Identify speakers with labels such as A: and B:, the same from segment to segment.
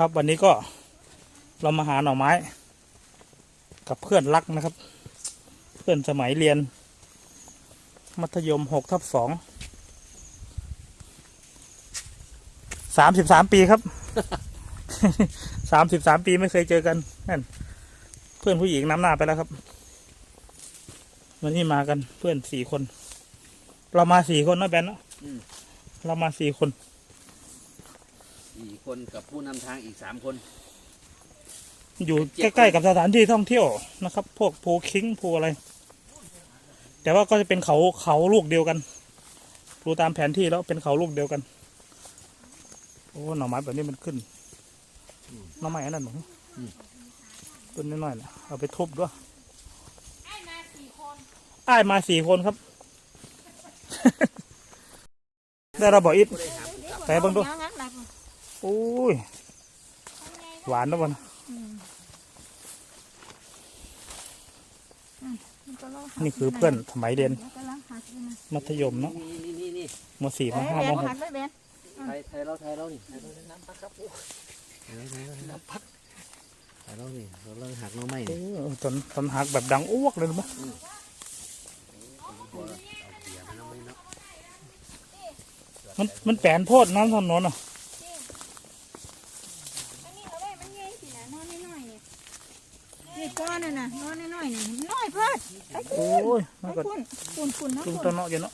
A: ครับวันนี้ก็เรามาหาหน่อไม้ กับเพื่อนรักนะครับ เพื่อนสมัยเรียน มัธยมหกทับสองสามสิบสามปีครับสามสิบสามปีไม่เคยเจอกันนั่นเพื่อนผู้หญิงนำหน้าไปแล้วครับ วันนี้มากันเพื่อนสี่คน เรามาสี่คนเนอะแบนเนอะ
B: อืม
A: เรามาสี่คน
B: สี่คนกับผู้นำทางอีกสามคน
A: อยู่ใกล้ๆกับสถานที่ท่องเที่ยวนะครับ พวกภูคิงภูอะไร แต่ว่าก็จะเป็นเขาเขาลูกเดียวกันดูตามแผนที่แล้วเป็นเขาลูกเดียวกัน โอ้หน่อไม้แบบนี้มันขึ้นหน่อไม้อันนั้นหนูต้นน้อยๆนะเอาไปทุบด้วยอ้ายมาสี่คนครับ ได้เราบอกอิดแต่เบิ่งดูโอ้ย หวานนะบอลนี่คือเพื่อนสมัยเรียนมัธยมเนาะ
B: นี่นี่นี่นี่
A: มสี่มห้ามหก
B: ไทยไทยเราไทยเรานี่ไทยเราน้ำพักครับโอ้ไทยเราไทยเราน้ำพักไทยเรานี่เราเริ่มหักน้องไม้
A: เอ
B: นี่
A: อตอนตอนหักแบบดังอ้วกเลยรู้ไหม
B: เอาเบียร์มาน้องไม้เนาะ
A: มันมันแปลนโพดน้ำถนนอะ
C: นี่ก้อนน่ะนะน้อยน้อยๆนี่น้อยเพิ่น
A: โอ้ยมันก็
C: คุณคุณคุณนะ
A: จุ่
C: คุ
A: ม
C: ณ
A: ตัวเนาะอยู่เนาะ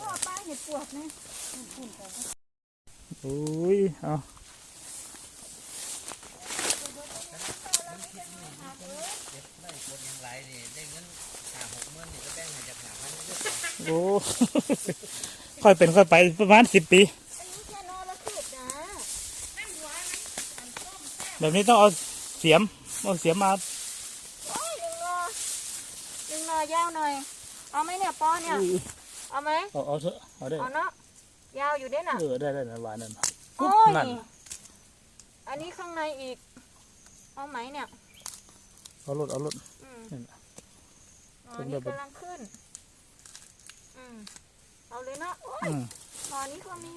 C: พ่อป้าเห็ดปวดนะ
A: โอ้ยเอา
B: ได้คนยังไรนี่ได้เงินหาหกหมื่นนี่ก็แบ่งให้จากหาพันนี่
A: โอ้ค่อยเป็นค่อยไปประมาณสิบปี
C: อันนี้แค่นอนละสิบนะ
A: แบบนี้ต้องเอาเสียมเอาเสียมมา
C: โอ้ยดึงรอดึงรอยาวหน่อย เอาไหมเนี่ยป้อเนี่ย เอาไหม
A: เอาเอาเถอะเอาได้
C: เอาเนาะ ยาวอยู่ด้วยน่ะ
A: เออได้ได้นะหวานนั่น
C: โอ้ย
A: นั่น
C: อันนี้ข้างในอีก เอาไหมเนี่ย
A: เอารถเอารถ
C: อืม
A: นั่นน่ะ
C: อ๋อ
A: ผม
C: นี่
A: แบบ
C: กำลังขึ้น อืมเอาเลยเนาะ โอ้ย
A: อืม
C: นอนนี้ก็มี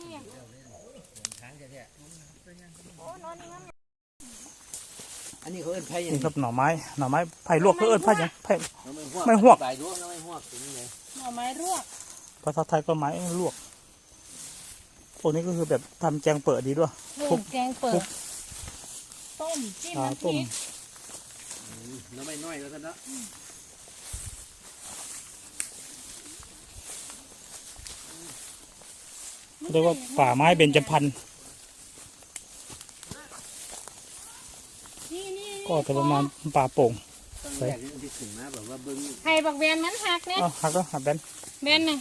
B: ทางแท้
C: โอ้นอนนี้งั้น
B: ๆ อันนี้เขาเอิ้นไผ่ยัง
A: นี่ครับหน่อไม้หน่อไม้ไผ่ลวกเพื่อเอิ้นไผ่หยังไผ่
B: น้องไม่หวก
A: ไม่หวก
B: ใบดูน้องไม่หวกเป็นยังไง
C: หน่อไม้รวก
A: ภาษาไทยก็ไม้ลวกพวกนี้ก็คือแบบทำแจงเปิดดีด้วยคลุก
C: แกงเปิ
A: คลุ
C: ด
A: ก
C: ต้มจิ้ม
A: อ่า
C: น้ำพ
A: ต้ม
C: ริก
B: น้องไม่น้อยแล้วกันเนาะ
A: เรียกว่าป่าไม้เบญจพรรณ
C: นี่นี่
A: ก็จะประมาณป่าโป่ง
B: ตอนแรกที่ขึ้นมาแบบว่าเบิ้ง
C: ไผ่บักแวนมันหักเนี่ย
A: เอาหักแล้วหักแบน
C: แบนน่ะ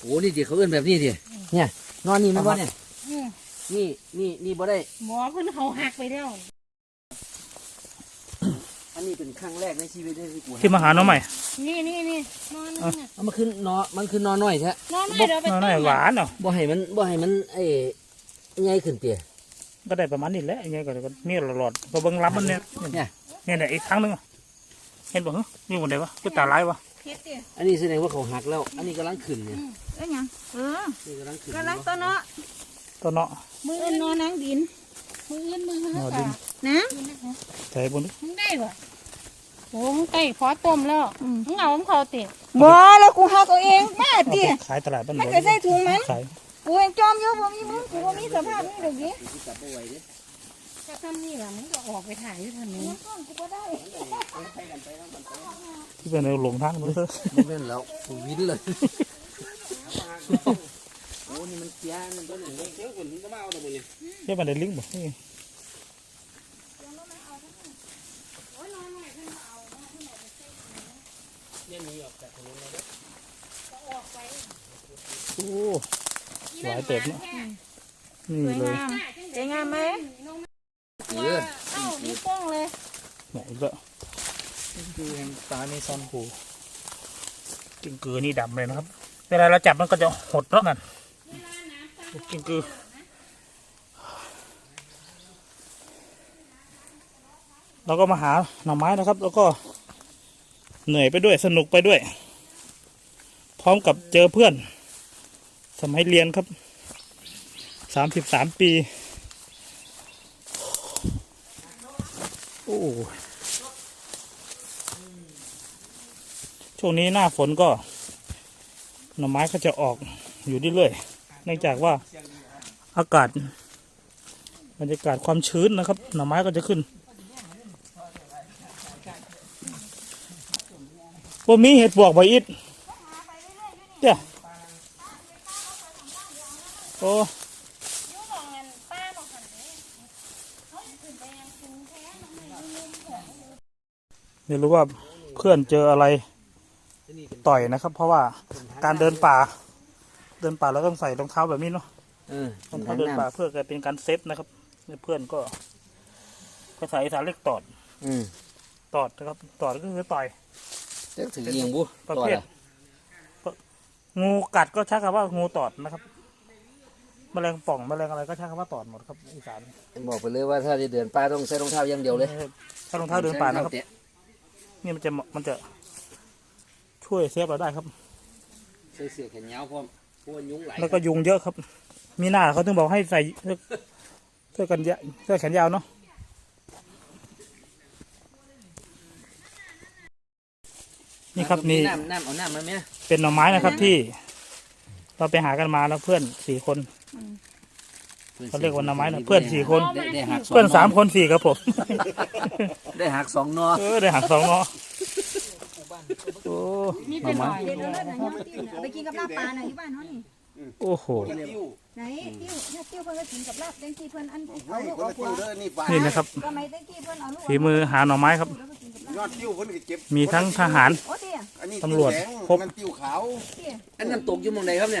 B: โอ้นี่ดิเขาเอิ้นแบบนี้ดิเนี่ย นอนนี่มันบ่เนี่ย
C: อืม
B: นี่นี่นี่บ่ได้
C: หมอเพิ่นเขาหักไปแล้ว
B: อันนี้เป็นครั้งแรกในชีวิตที่กู
A: ที่มาหาน้องใหม่
C: นี่นี่นี่นอนนั่นน่ะ
B: เอามาขึ้นนอมันคือนอนน้อยแท้
C: นอนไม่เดี๋ยวไป
A: น้
C: ต้
A: อง
C: ม
A: หน่อยหวานเนาะ
B: บ่ให้มันบ่ให้มันไอ้ใหญ่ขึ้นเตี้ย
A: ก็ได้ประมาณนี้แหละยังไงก็ก็มีหลอดๆก็เบิ้งล้ำมันเนี่ย
B: เนี่ย
A: เนี่ยเนี่ยอีกครั้งหนึงอะเห็นบ่ฮะมีหมดเลยวะคือตาลายวะ
C: เฮ็ดดิ
B: อันนี้แสดงว่าเขาหักแล้ว อันนี้กำลังขึ้นเนี่ย
C: เอ้ยหยังเออ
B: นี่กำลังขึ้น
C: กำลังตัวเนาะ
A: ตัวเนาะ
C: มืออื่นนอนนังดินมืออื่นมือหื้
A: นอนดิน
C: นะ
A: ใส่บน
C: มึงได้บ่โอ้มึงไก่พอต้มแล้วมึงเอาของเขาติบ่แล้วกูหักเอาเองบ้า
A: เอา
C: ติ
A: ไปขายตลาดบ้าน
C: มันก็ใส่ถุงมัน
A: ขาย
C: กูเองจอมเยอะบ่มีมึงกูบ่มีสภาพนี้ดอกนี้
B: ที่จับเอาไว้เด้
C: จะทำนี่ล่ะมึงก็ออกไปถ่ายอยู่ทันนี้กูบ่ได้
A: ที่เป็นในหลงทางมันเถอะ
B: ไม่เป็นแล้วกูวินเลยโอ้นี่มันเสียนั่นตัวนี้เสียคนก็มาเอาแต่บ่เนี่ย
A: เที่มันได้ลิงก์บ่นี่
B: เนี่ยมีออกจากถนนแล้ว
A: โอ้ หลายเต็มเนาะนี่
C: สวย
A: เลย
C: งามสวยงามไหม
B: เออ
C: เอ้านิ้วโป้งเลย
A: ไหนก็คือแห่งตาในซอนหูกิงกือนี่ดำเลยนะครับ เวลาเราจับมันก็จะหดแล้วนั่นกิงกือเราก็มาหาหน่อไม้นะครับ แล้วก็เหนื่อยไปด้วยสนุกไปด้วย พร้อมกับเจอเพื่อน สมัยเรียนครับสามสิบสามปี โอ้ช่วงนี้หน้าฝนก็ หน่อไม้ก็จะออกอยู่เรื่อยๆเนื่องจากว่าอากาศบรรยากาศความชื้นนะครับ หน่อไม้ก็จะขึ้นพวกมีเห็ดบวกใบอิดเจ้า โอ้
C: ยุ่งของเงินป้าบอกหันเลยเขาขึ้นไปยังกรุงแท้น้องไม่ลืมของ
A: ไม่รู้ว่าเพื่อนเจออะไรต่อยนะครับ เพราะว่าการเดินป่า เดินป่าเราต้องใส่รองเท้าแบบนี้เนาะ
B: เออ
A: รองเท้าเดินป่าเพื่อเป็นการเซฟนะครับเพื่อนก็ภาษาอีสานเรียกตอด
B: อืม
A: ตอดนะครับตอดก็คือต่อย
B: เจ้าถือเอียงบุ
A: ประ
B: ต่อ
A: เภท
B: ละ
A: งูกัดก็ใช้คำว่างูตอดนะครับ แมลงป่องแมลงอะไรก็ใช้คำว่าตอดหมดครับอีสาน
B: บอกไปเลยว่าถ้าจะเดินป่าต้องใส่รองเท้าอย่างเดียวเลย
A: ถ้ารองเท้าเดินป่านะครับ
B: ใส่องเท้
A: นี่มันจะมันจะช่วยเซฟเราได้ครับ
B: ใส่เสื้อแขนยาวพร้อมพวกยุงไหล
A: แล้วก็ยุงเยอะครับ มีหน้าเขาถึงบอกให้ใส่เสื้อเสื้อกันยะเสื้อแขนยาวเนาะนี่ครับนี่
B: น้ำน้ำเอาน้ำมาไหม
A: เป็นหน่อไม้นะครับที่ เราไปหากันมาแล้วเพื่อนสี่คน เขาเรียกว่าหน่อไม้นะเพื่อนสี่คน
B: ได้ได้หักสอง
A: เพื่อนสามคนสี่ครับผม
B: ได้หักสองนอ
A: เออได้หักสองเนาะโอ้หน่อไม้
C: เด็ดแล้วนะยังติ้วเนี่ยไปกินกับลาบปลาหน่อยที่บ้านเขานี่
A: โอ้โห
C: ไหนติ้วเนี่ยติ้วเพิ่นก็กินกับลาบแตงกี้เพิ่นอันเอา
D: ไม่
C: ลูก
D: คน
C: เอา
D: ละ
C: ผัว
D: ติ้วเด้อนี่ปลา
A: นี่นะครับ
C: ทำไมแตงกี้เพิ่นเอาลูก
A: ฝีมือหาหน่อไม้ครับ
C: แล้วก็กินกับลาบ
D: ยอดติ้วเพิ่นก็เก็บ
A: มีทั้งทหาร
C: โอ้เตี้ย
D: อันนี้
A: ตำรวจ
D: ติ้แดง
A: ครบ
D: นั่นติ้วขาว
C: เตี้ย
B: อันน้ำตกอยู่หมองใดครับเนี่ย